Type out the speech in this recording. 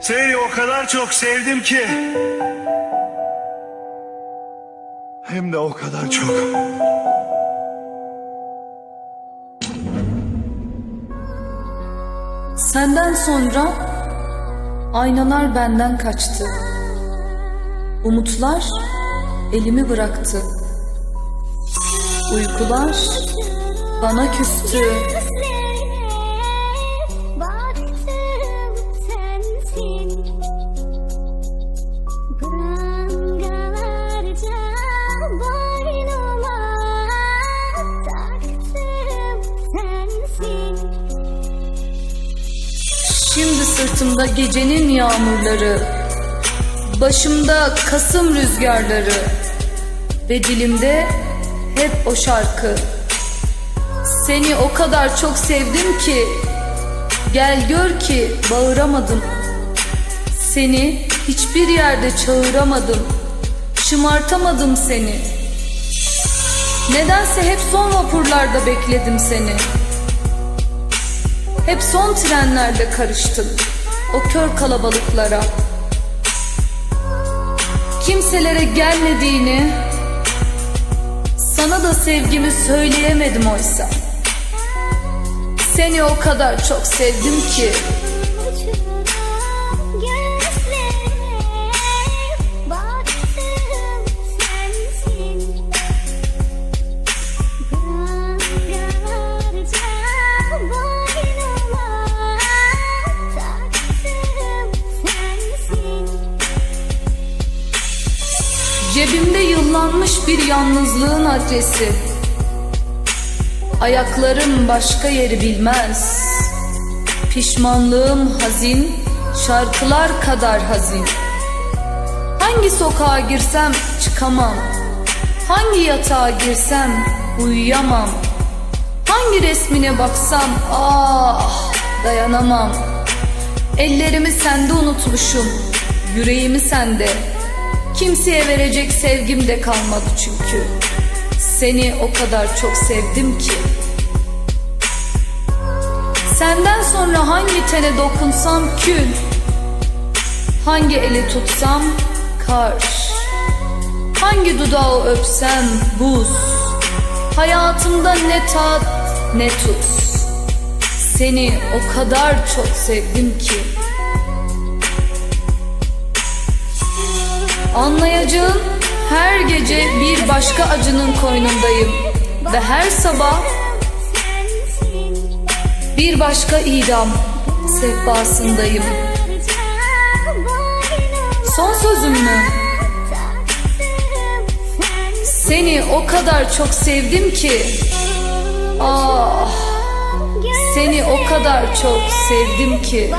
Seni o kadar çok sevdim ki. Hem de o kadar çok. Senden sonra aynalar benden kaçtı. Umutlar elimi bıraktı. Uykular bana küstü. Sırtımda gecenin yağmurları, başımda Kasım rüzgarları ve dilimde hep o şarkı. Seni o kadar çok sevdim ki gel gör ki bağıramadım. Seni hiçbir yerde çağıramadım. Şımartamadım seni. Nedense hep son vapurlarda bekledim seni. Hep son trenlerde karıştım o kör kalabalıklara. Kimselere gelmediğini, sana da sevgimi söyleyemedim oysa. Seni o kadar çok sevdim ki cebimde yıllanmış bir yalnızlığın adresi. Ayaklarım başka yeri bilmez. Pişmanlığım hazin, şarkılar kadar hazin. Hangi sokağa girsem çıkamam. Hangi yatağa girsem uyuyamam. Hangi resmine baksam ah dayanamam. Ellerimi sende unutmuşum, yüreğimi sende. Kimseye verecek sevgim de kalmadı çünkü. Seni o kadar çok sevdim ki. Senden sonra hangi tene dokunsam kül. Hangi eli tutsam kar. Hangi dudağı öpsem buz. Hayatımda ne tat ne tuz. Seni o kadar çok sevdim ki. Anlayacağın her gece bir başka acının koynundayım ve her sabah bir başka idam sehpasındayım. Son sözüm mü? Seni o kadar çok sevdim ki. Ah, seni o kadar çok sevdim ki.